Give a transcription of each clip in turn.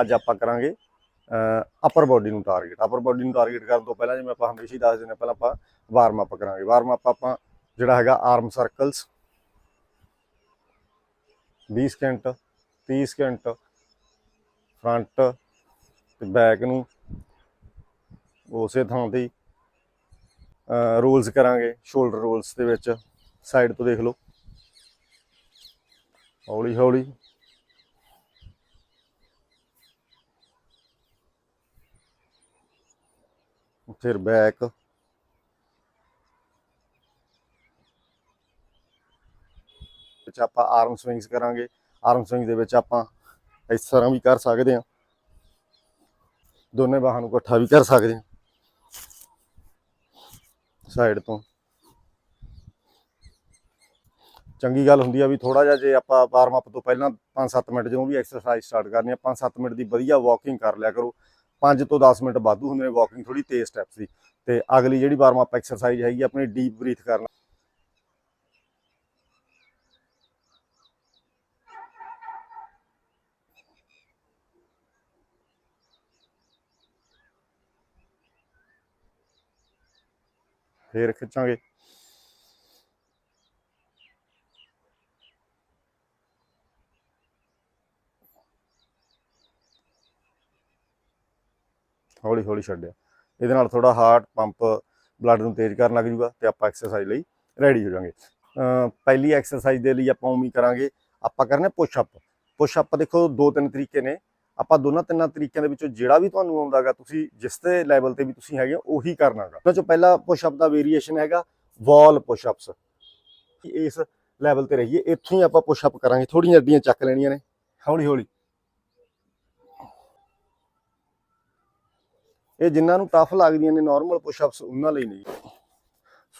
ਅੱਜ ਆਪਾਂ ਕਰਾਂਗੇ ਅਪਰ ਬਾਡੀ ਨੂੰ ਟਾਰਗੇਟ ਅਪਰ ਬਾਡੀ ਨੂੰ ਟਾਰਗੇਟ ਕਰਨ ਤੋਂ ਪਹਿਲਾਂ ਜਿਵੇਂ ਆਪਾਂ ਹਮੇਸ਼ਾ ਹੀ ਦੱਸ ਦਿੰਦੇ ਪਹਿਲਾਂ ਆਪਾਂ ਵਾਰਮ ਅਪ ਕਰਾਂਗੇ। ਵਾਰਮ ਅਪ ਆਪਾਂ ਜਿਹੜਾ ਹੈਗਾ arm circles 20 second 30 second front ਤੇ ਬੈਕ ਨੂੰ ਉਸੇ ਥਾਂ ਤੇ ਰੋਲਸ ਕਰਾਂਗੇ ਸ਼ੋਲਡਰ ਰੋਲਸ ਦੇ ਵਿੱਚ। ਸਾਈਡ ਤੋਂ ਦੇਖ ਲਓ। ਹੌਲੀ ਹੌਲੀ ਫਿਰ ਬੈਕ ਵਿੱਚ ਆਪਾਂ ਆਰਮ ਸਵਿੰਗਸ ਕਰਾਂਗੇ। ਆਰਮ ਸਵਿੰਗ ਦੇ ਵਿੱਚ ਆਪਾਂ ਇਸ ਤਰ੍ਹਾਂ ਵੀ ਕਰ ਸਕਦੇ ਹਾਂ। ਦੋਨੇ ਬਾਹਾਂ ਨੂੰ ਇਕੱਠਾ ਵੀ ਕਰ ਸਕਦੇ ਹਾਂ। ਸਾਈਡ ਤੋਂ। ਚੰਗੀ ਗੱਲ ਹੁੰਦੀ ਆ ਵੀ ਥੋੜਾ ਜਿਹਾ ਜੇ ਆਪਾਂ ਵਾਰਮ ਅਪ ਤੋਂ ਪਹਿਲਾਂ 5-7 ਮਿੰਟ ਜਦੋਂ ਵੀ ਐਕਸਰਸਾਈਜ਼ ਸਟਾਰਟ ਕਰਨੀ ਆ 5-7 ਮਿੰਟ ਦੀ ਵਧੀਆ ਵਾਕਿੰਗ ਕਰ ਲਿਆ ਕਰੋ। 5 ਤੋਂ 10 ਮਿੰਟ ਵਾਧੂ ਹੁੰਦੇ ਨੇ ਵਾਕਿੰਗ ਥੋੜੀ ਤੇਜ਼ ਸਟੈਪਸ ਦੀ ਤੇ ਅਗਲੀ ਜਿਹੜੀ ਵਾਰਮ ਅਪ ਐਕਸਰਸਾਈਜ਼ ਹੈਗੀ ਆਪਣੀ ਡੀਪ ਬਰੀਥ ਕਰਨਾ। ਫੇਰ ਖਿੱਚਾਂਗੇ। ਹੌਲੀ ਹੌਲੀ ਛੱਡਿਆ। ਇਹਦੇ ਨਾਲ ਥੋੜਾ ਹਾਰਟ ਪੰਪ ਬਲੱਡ ਨੂੰ ਤੇਜ਼ ਕਰਨ ਲੱਗ ਜੂਗਾ ਤੇ ਆਪਾਂ ਐਕਸਰਸਾਈਜ਼ ਲਈ ਰੈਡੀ ਹੋ ਜਾਵਾਂਗੇ। ਪਹਿਲੀ ਐਕਸਰਸਾਈਜ਼ ਦੇ ਲਈ ਆਪਾਂ ਉਮੀ ਕਰਾਂਗੇ ਆਪਾਂ ਕਰਨਾ ਪੁਸ਼ ਅਪ ਪੁਸ਼ ਅਪ ਦੇਖੋ ਦੋ ਤਿੰਨ ਤਰੀਕੇ ਨੇ। ਆਪਾਂ ਦੋਨਾਂ ਤਿੰਨਾਂ ਤਰੀਕਿਆਂ ਦੇ ਵਿੱਚੋਂ ਜਿਹੜਾ ਵੀ ਤੁਹਾਨੂੰ ਆਉਂਦਾਗਾ ਤੁਸੀਂ ਜਿਸ ਤੇ ਲੈਵਲ ਤੇ ਵੀ ਤੁਸੀਂ ਹੈਗੇ ਹੋ, ਉਹੀ ਕਰਨਾਗਾ ਉਹਨਾਂ ਚੋਂ ਪਹਿਲਾ ਪੁਸ਼ ਅਪ ਦਾ ਵੇਰੀਏਸ਼ਨ ਹੈਗਾ ਵਾਲ ਪੁਸ਼ ਅਪਸ ਇਸ ਲੈਵਲ ਤੇ ਰਹੀਏ। ਇੱਥੋਂ ਹੀ ਆਪਾਂ ਪੁਸ਼ ਅਪ ਕਰਾਂਗੇ। ਥੋੜੀਆਂ ਅੱਡੀਆਂ ਚੱਕ ਲੈਣੀਆਂ ਨੇ। ਹੌਲੀ ਹੌਲੀ। ਇਹ ਜਿਨ੍ਹਾਂ ਨੂੰ ਟਫ ਲੱਗਦੀਆਂ ਨੇ ਨਾਰਮਲ ਪੁਸ਼ ਅਪਸ ਉਹਨਾਂ ਲਈ ਨਹੀਂ।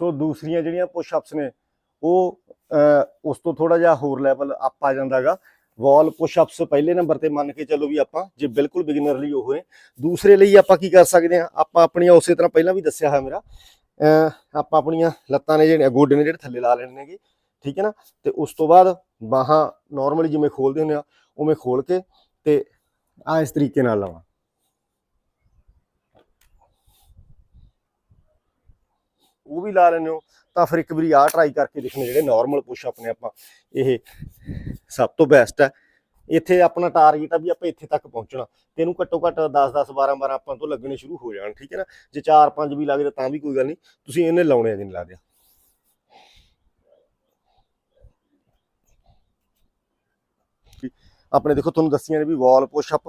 ਸੋ ਦੂਸਰੀਆਂ ਜਿਹੜੀਆਂ ਪੁਸ਼ ਅਪਸ ਨੇ, ਉਹ ਉਸ ਤੋਂ ਥੋੜਾ ਜਿਹਾ ਹੋਰ ਲੈਵਲ ਅਪ ਆ ਜਾਂਦਾਗਾ ਵਾਲ ਪੁਸ਼ ਅਪਸ ਪਹਿਲੇ ਨੰਬਰ ਤੇ ਮੰਨ ਕੇ ਚੱਲੋ ਵੀ ਆਪਾਂ, ਜੇ ਬਿਲਕੁਲ ਬਿਗਨਰ ਲਈ ਉਹ ਨੇ ਦੂਸਰੇ ਲਈ ਆਪਾਂ ਕੀ ਕਰ ਸਕਦੇ ਹਾਂ? ਆਪਾਂ ਆਪਣੀਆਂ ਉਸੇ ਤਰ੍ਹਾਂ ਪਹਿਲਾਂ ਵੀ ਦੱਸਿਆ ਹੋਇਆ ਮੇਰਾ। ਆਪਾਂ ਆਪਣੀਆਂ ਲੱਤਾਂ ਨੇ ਜਿਹੜੇ, ਗੋਡੇ ਨੇ ਜਿਹੜੇ ਥੱਲੇ ਲਾ ਲੈਣੇ ਨੇਗੇ। ਠੀਕ ਹੈ ਨਾ? ਤੇ ਉਸ ਤੋਂ ਬਾਅਦ ਬਾਹਾਂ ਨਾਰਮਲੀ ਜਿਵੇਂ ਖੋਲਦੇ ਹੁੰਦੇ ਆ, ਉਵੇਂ ਖੋਲ ਕੇ ਤੇ ਆ ਇਸ ਤਰੀਕੇ ਨਾਲ ਲਾਵਾਂ। ਉਹ ਵੀ ਲਾ ਲੈਂਦੇ ਹੋ, ਤਾਂ ਫਿਰ ਇੱਕ ਵਾਰੀ ਆਹ ਟਰਾਈ ਕਰਕੇ ਦੇਖਣੇ ਜਿਹੜੇ ਨਾਰਮਲ ਪੁਸ਼ ਅਪ ਨੇ ਆਪਾਂ। ਇਹ ਸਭ ਤੋਂ ਬੈਸਟ ਹੈ। ਇੱਥੇ ਆਪਣਾ ਟਾਰਗੇਟ ਆ ਵੀ ਆਪਾਂ ਇੱਥੇ ਤੱਕ ਪਹੁੰਚਣਾ। ਤੇ ਇਹਨੂੰ ਘੱਟੋ ਘੱਟ 10 10 12 12 ਆਪਾਂ ਤੋਂ ਲੱਗਣੇ ਸ਼ੁਰੂ ਹੋ ਜਾਣ, ਠੀਕ ਹੈ ਨਾ? ਜੇ 4 5 ਵੀ ਲੱਗਦੇ ਤਾਂ ਵੀ ਕੋਈ ਗੱਲ ਨਹੀਂ। ਤੁਸੀਂ ਇਹਨੇ ਲਾਉਣੇ ਆ ਜਿੰਨ ਲਾ ਦਿਆ ਆਪਣੇ ਦੇਖੋ, ਤੁਹਾਨੂੰ ਦੱਸੀਆਂ ਨੇ ਵੀ ਵਾਲ ਪੁਸ਼ ਅਪ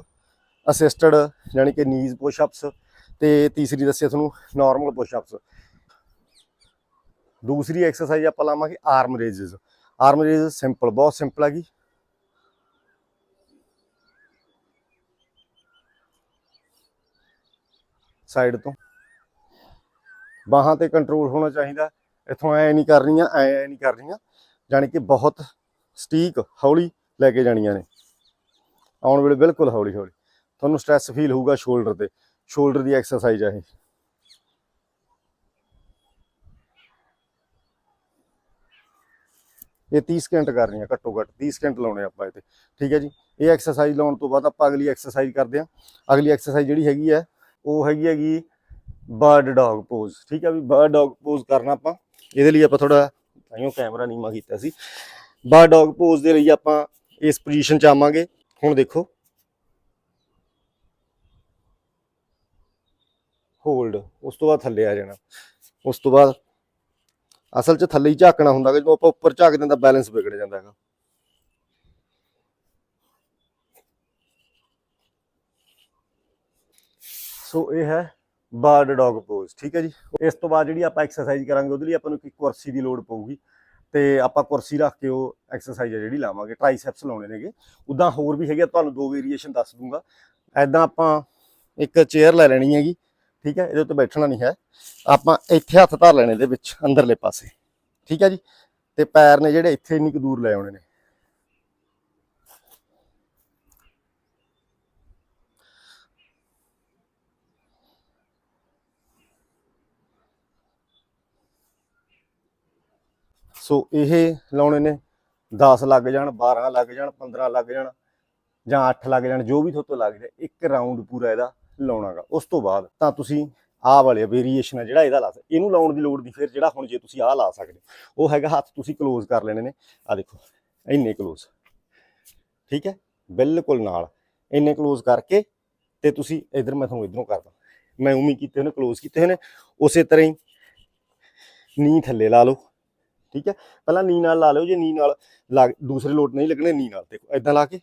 ਅਸਿਸਟਡ ਯਾਨੀ ਕਿ ਨੀਜ਼ ਪੁਸ਼ ਅਪਸ ਤੇ ਤੀਸਰੀ ਦੱਸਿਆ ਤੁਹਾਨੂੰ ਨਾਰਮਲ ਪੁਸ਼ ਅਪਸ ਦੂਸਰੀ ਐਕਸਰਸਾਈਜ਼ ਆਪਾਂ ਲਾਵਾਂਗੇ arm raises arm raise simple ਬਹੁਤ ਸਿੰਪਲ ਹੈਗੀ ਸਾਈਡ ਤੋਂ। ਬਾਹਾਂ ਤੇ ਕੰਟਰੋਲ ਹੋਣਾ ਚਾਹੀਦਾ। ਇੱਥੋਂ ਐ ਨਹੀਂ ਕਰਨੀਆਂ, ਐ ਐ ਨਹੀਂ ਕਰਨੀਆਂ। ਜਾਣੀ ਕਿ ਬਹੁਤ ਸਟੀਕ ਹੌਲੀ ਲੈ ਕੇ ਜਾਣੀਆਂ ਨੇ। ਆਉਣ ਵੇਲੇ ਬਿਲਕੁਲ ਹੌਲੀ ਹੌਲੀ ਤੁਹਾਨੂੰ ਸਟ੍ਰੈਸ ਫੀਲ ਹੋਊਗਾ ਸ਼ੋਲਡਰ ਤੇ। ਸ਼ੋਲਡਰ ਦੀ ਐਕਸਰਸਾਈਜ਼ ਹੈ ਇਹ। ਇਹ 30 ਸਕਿੰਟ ਕਰਨੀ ਆ ਘੱਟੋ ਘੱਟ 30 ਸਕਿੰਟ ਲਾਉਣੇ ਆਪਾਂ ਇਹ ਤੇ ਠੀਕ ਹੈ ਜੀ? ਇਹ ਐਕਸਰਸਾਈਜ਼ ਲਾਉਣ ਤੋਂ ਬਾਅਦ ਆਪਾਂ ਅਗਲੀ ਐਕਸਰਸਾਈਜ਼ ਕਰਦੇ ਹਾਂ। ਅਗਲੀ ਐਕਸਰਸਾਈਜ਼ ਜਿਹੜੀ ਹੈਗੀ ਹੈ, ਉਹ ਹੈਗੀ ਹੈਗੀ ਬਰਡ ਡੌਗ ਪੋਜ਼ ਠੀਕ ਹੈ ਵੀ ਬਰਡ ਡੌਗ ਪੋਜ਼ ਕਰਨਾ ਆਪਾਂ। ਇਹਦੇ ਲਈ ਆਪਾਂ ਥੋੜਾ ਤਾਈਓ ਕੈਮਰਾ ਨੀਮਾ ਕੀਤਾ ਸੀ। ਬਰਡ ਡੌਗ ਪੋਜ਼ ਦੇ ਲਈ ਆਪਾਂ ਇਸ ਪੋਜੀਸ਼ਨ 'ਚ ਆਵਾਂਗੇ। ਹੁਣ ਦੇਖੋ। ਹੋਲਡ ਉਸ ਤੋਂ ਬਾਅਦ ਥੱਲੇ ਆ ਜਾਣਾ। ਉਸ ਤੋਂ ਬਾਅਦ ਅਸਲ 'ਚ ਥੱਲੇ ਹੀ ਝਾਕਣਾ ਹੁੰਦਾ ਕਿ ਜਦੋਂ ਆਪਾਂ ਉੱਪਰ ਝਾਕਦੇ ਹਾਂ ਤਾਂ ਬੈਲੈਂਸ ਵਿਗੜ ਜਾਂਦਾ ਹੈਗਾ। ਸੋ ਇਹ ਹੈ ਬਰਡ ਡੌਗ ਪੋਜ਼, ਠੀਕ ਹੈ ਜੀ? ਇਸ ਤੋਂ ਬਾਅਦ ਜਿਹੜੀ ਆਪਾਂ ਐਕਸਰਸਾਈਜ਼ ਕਰਾਂਗੇ, ਉਹਦੇ ਲਈ ਆਪਾਂ ਨੂੰ ਇੱਕ ਕੁਰਸੀ ਦੀ ਲੋੜ ਪਊਗੀ। ਤੇ ਆਪਾਂ ਕੁਰਸੀ ਰੱਖ ਕੇ ਉਹ ਐਕਸਰਸਾਈਜ਼ ਹੈ ਜਿਹੜੀ ਲਾਵਾਂਗੇ ਟ੍ਰਾਈਸੈਪਸ ਲਾਉਣੇ ਨੇਗੇ। ਉਦਾਂ ਹੋਰ ਵੀ ਹੈਗੇ ਤੁਹਾਨੂੰ ਦੋ ਵੇਰੀਏਸ਼ਨ ਦੱਸ ਦੂੰਗਾ। ਐਦਾਂ ਆਪਾਂ ਇੱਕ ਚੇਅਰ ਲੈ ਲੈਣੀ ਹੈਗੀ। ਠੀਕ ਹੈ, ਇਹਦੇ ਉੱਤੇ ਬੈਠਣਾ ਨਹੀਂ ਹੈ। ਆਪਾਂ ਇੱਥੇ ਹੱਥ ਧਰ ਲੈਣੇ ਦੇ ਵਿੱਚ, ਅੰਦਰਲੇ ਪਾਸੇ। ਠੀਕ ਹੈ ਜੀ? ਤੇ ਪੈਰ ਨੇ ਜਿਹੜੇ ਇੱਥੇ ਇੰਨੀ ਕੁ ਦੂਰ ਲੈ ਆਉਣੇ ਨੇ। ਸੋ ਇਹ ਲਾਉਣੇ ਨੇ। 10 ਲੱਗ ਜਾਣ 12 ਲੱਗ ਜਾਣ 15 ਲੱਗ ਜਾਣ ਜਾਂ 8 ਲੱਗ ਜਾਣ, ਜੋ ਵੀ ਤੁਹਾਤੋਂ ਲੱਗ ਜਾਏ, ਇੱਕ ਰਾਉਂਡ ਪੂਰਾ ਇਹਦਾ। ਲਾਉਣਾਗਾ। ਉਸ ਤੋਂ ਬਾਅਦ ਤਾਂ ਤੁਸੀਂ ਆਹ ਵਾਲੇ ਵੇਰੀਏਸ਼ਨ ਹੈ ਜਿਹੜਾ ਇਹਦਾ ਲਾ ਸਕਦੇ। ਇਹਨੂੰ ਲਾਉਣ ਦੀ ਲੋੜ ਨਹੀਂ। ਫਿਰ ਜਿਹੜਾ ਹੁਣ ਜੇ ਤੁਸੀਂ ਆਹ ਲਾ ਸਕਦੇ ਹੋ, ਉਹ ਹੈਗਾ ਹੱਥ ਤੁਸੀਂ ਕਲੋਜ਼ ਕਰ ਲੈਣੇ ਨੇ। ਆ ਦੇਖੋ ਇੰਨੇ ਕਲੋਜ਼ ਠੀਕ ਹੈ? ਬਿਲਕੁਲ ਨਾਲ। ਇੰਨੇ ਕਲੋਜ਼ ਕਰਕੇ ਤੇ ਤੁਸੀਂ ਇਧਰ ਮੈਂ ਤੁਹਾਨੂੰ ਇਧਰੋਂ ਕਰਦਾ। ਮੈਂ ਉਮੀ ਕੀਤੇ ਹੋਏ ਨੇ ਕਲੋਜ਼ ਕੀਤੇ ਹੋਏ ਨੇ। ਉਸੇ ਤਰ੍ਹਾਂ ਹੀ ਨੀ ਥੱਲੇ ਲਾ ਲਓ। ਠੀਕ ਹੈ? ਪਹਿਲਾਂ ਨੀ ਨਾਲ ਲਾ ਲਿਓ। ਜੇ ਨੀ ਨਾਲ ਲੱਗ ਦੂਸਰੇ ਲੋਟ ਨਹੀਂ ਲੱਗਣੇ ਨੀ ਨਾਲ। ਦੇਖੋ ਇਦਾਂ ਲਾ ਕੇ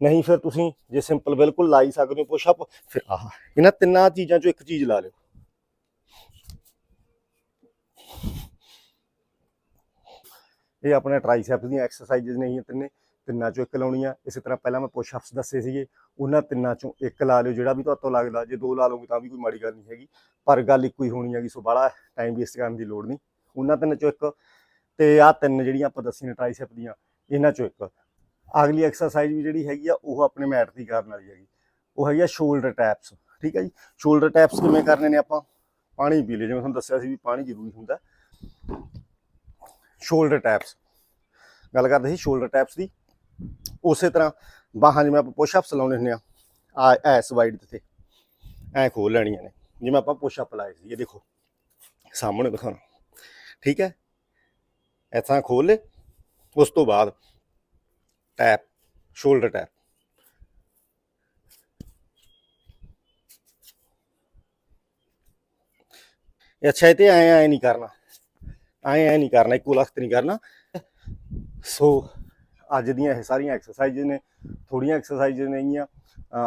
ਨਹੀਂ ਫਿਰ ਤੁਸੀਂ ਜੇ ਸਿੰਪਲ ਬਿਲਕੁਲ ਲਾਈ ਸਕਦੇ ਹੋ ਪੁਸ਼ ਅਪ ਫਿਰ ਆਹ, ਇਹਨਾਂ ਤਿੰਨਾਂ ਚੀਜ਼ਾਂ ਚੋਂ ਇੱਕ ਚੀਜ਼ ਲਾ ਲਿਓ। ਇਹ ਆਪਣੇ ਟ੍ਰਾਈਸੈਪਸ ਦੀਆਂ ਐਕਸਰਸਾਈਜ਼ਸ ਨੇ ਇਹ ਤਿੰਨੇ, ਤਿੰਨਾਂ ਚੋਂ ਇੱਕ ਲਾਉਣੀ ਆ ਇਸੇ ਤਰ੍ਹਾਂ ਪਹਿਲਾਂ ਮੈਂ ਪੁਸ਼ ਅਪਸ ਦੱਸੇ ਸੀਗੇ, ਉਹਨਾਂ ਤਿੰਨਾਂ ਚੋਂ ਇੱਕ ਲਾ ਲਿਓ, ਜਿਹੜਾ ਵੀ ਤੁਹਾਤੋਂ ਲੱਗਦਾ, ਜੇ ਦੋ ਲਾ ਲਓਗੇ ਤਾਂ ਵੀ ਕੋਈ ਮਾੜੀ ਗੱਲ ਨਹੀਂ ਹੈਗੀ। ਪਰ ਗੱਲ ਇੱਕੋ ਹੀ ਹੋਣੀ ਹੈਗੀ, ਸੋ ਬਾਹਲਾ ਟਾਈਮ ਵੇਸਟ ਕਰਨ ਦੀ ਲੋੜ ਨਹੀਂ। ਉਹਨਾਂ ਤਿੰਨਾਂ ਚੋਂ ਇੱਕ, ਤੇ ਆਹ ਤਿੰਨ ਜਿਹੜੀਆਂ ਆਪਾਂ ਦੱਸੀਆਂ ਨੇ ਟ੍ਰਾਈਸੈਪ ਦੀਆਂ, ਇਹਨਾਂ ਚੋਂ ਇੱਕ। ਅਗਲੀ ਐਕਸਰਸਾਈਜ਼ ਵੀ ਜਿਹੜੀ ਹੈਗੀ ਆ, ਉਹ ਆਪਣੇ ਮੈਟ ਦੀ ਕਰਨ ਵਾਲੀ ਹੈਗੀ। ਉਹ ਹੈਗੀ ਆ ਸ਼ੋਲਡਰ ਟੈਪਸ ਠੀਕ ਹੈ ਜੀ? ਸ਼ੋਲਡਰ ਟੈਪਸ ਕਿਵੇਂ ਕਰਨੇ ਨੇ ਆਪਾਂ? ਪਾਣੀ ਪੀ ਲਏ ਜਿਵੇਂ ਤੁਹਾਨੂੰ ਦੱਸਿਆ ਸੀ ਵੀ ਪਾਣੀ ਜ਼ਰੂਰੀ ਹੁੰਦਾ। ਸ਼ੋਲਡਰ ਟੈਪਸ ਗੱਲ ਕਰਦੇ ਸੀ ਸ਼ੋਲਡਰ ਟੈਪਸ ਦੀ। ਉਸੇ ਤਰ੍ਹਾਂ ਬਾਹਾਂ ਜਿਵੇਂ ਆਪਾਂ ਪੁਸ਼ ਅਪਸ ਲਾਉਣੇ ਹੁੰਦੇ ਆ ਆ ਐਸ ਵਾਈਡ ਤੇ। ਐ ਖੋਲ ਲੈਣੀਆਂ ਨੇ। ਜਿਵੇਂ ਆਪਾਂ ਪੁਸ਼ ਅਪ ਲਾਏ ਸੀ, ਇਹ ਦੇਖੋ, ਸਾਹਮਣੇ ਦਿਖਾਣਾ ਠੀਕ ਹੈ? ਐਸਾਂ ਖੋਲ ਲੈ ਉਸ ਤੋਂ ਬਾਅਦ ਟੈਪ ਸ਼ੋਲਡਰ ਟੈਪ ਇਹ ਅੱਛਾ, ਇਹ ਤੇ ਐ ਐ ਨਹੀਂ ਕਰਨਾ। ਐ ਐ ਨਹੀਂ ਕਰਨਾ, ਇੱਕੋ ਲਖਤ ਨਹੀਂ ਕਰਨਾ। ਸੋ ਅੱਜ ਦੀਆਂ ਇਹ ਸਾਰੀਆਂ ਐਕਸਰਸਾਈਜ਼ ਨੇ ਥੋੜੀਆਂ ਐਕਸਰਸਾਈਜ਼ ਨੇਗੀਆਂ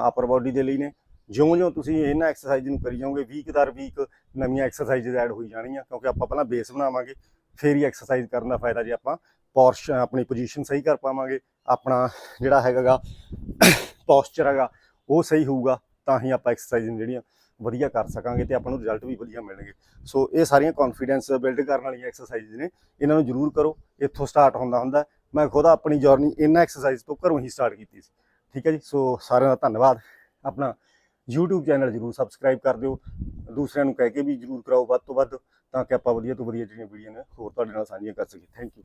ਅਪਰ ਬਾਡੀ ਦੇ ਲਈ ਨੇ। ਜਿਉਂ-ਜਿਉਂ ਤੁਸੀਂ ਇਹਨਾਂ ਐਕਸਰਸਾਈਜ਼ ਨੂੰ ਕਰੀ ਜਾਓਗੇ ਵੀਕ ਦਰ ਵੀਕ ਨਵੀਆਂ ਐਕਸਰਸਾਈਜ਼ ਐਡ ਹੋਈ ਜਾਣਗੀਆਂ ਕਿਉਂਕਿ ਆਪਾਂ ਪਹਿਲਾਂ ਬੇਸ ਬਣਾਵਾਂਗੇ, ਫੇਰ ਹੀ ਐਕਸਰਸਾਈਜ਼ ਕਰਨ ਦਾ ਫਾਇਦਾ ਜੇ ਆਪਾਂ ਪੋਰਸ਼ ਆਪਣੀ ਪੋਜੀਸ਼ਨ ਸਹੀ ਕਰ ਪਾਵਾਂਗੇ, ਆਪਣਾ ਜਿਹੜਾ ਹੈਗਾਗਾ ਪੋਸਚਰ ਹੈਗਾ, ਉਹ ਸਹੀ ਹੋਊਗਾ, ਤਾਂ ਹੀ ਆਪਾਂ ਐਕਸਰਸਾਈਜ਼ ਜਿਹੜੀਆਂ ਵਧੀਆ ਕਰ ਸਕਾਂਗੇ ਤੇ ਆਪਾਂ ਨੂੰ ਰਿਜ਼ਲਟ ਵੀ ਵਧੀਆ ਮਿਲਣਗੇ। ਸੋ ਇਹ ਸਾਰੀਆਂ ਕੌਨਫੀਡੈਂਸ ਬਿਲਡ ਕਰਨ ਵਾਲੀਆਂ ਐਕਸਰਸਾਈਜ਼ ਨੇ, ਇਹਨਾਂ ਨੂੰ ਜ਼ਰੂਰ ਕਰੋ, ਇੱਥੋਂ ਸਟਾਰਟ ਹੁੰਦਾ ਹੁੰਦਾ, ਮੈਂ ਖੁਦ ਆਪਣੀ ਜਰਨੀ ਇਹਨਾਂ ਐਕਸਰਸਾਈਜ਼ ਤੋਂ ਘਰੋਂ ਹੀ ਸਟਾਰਟ ਕੀਤੀ ਸੀ। ਠੀਕ ਹੈ ਜੀ? ਸੋ ਸਾਰਿਆਂ ਦਾ ਧੰਨਵਾਦ। ਆਪਣਾ YouTube ਚੈਨਲ ਜਰੂਰ ਸਬਸਕ੍ਰਾਈਬ ਕਰ ਦਿਓ। ਦੂਸਰਿਆਂ ਨੂੰ ਕਹਿ ਕੇ ਵੀ ਜਰੂਰ ਕਰਾਓ ਵੱਧ ਤੋਂ ਵੱਧ, ਤਾਂ ਕਿ ਆਪਾਂ ਵਧੀਆ ਤੋਂ ਵਧੀਆ ਜਿਹੜੀਆਂ ਵੀਡੀਓ ਨੇ ਹੋਰ ਤੁਹਾਡੇ ਨਾਲ ਸਾਂਝੀਆਂ ਕਰ ਸਕੀਏ। Thank you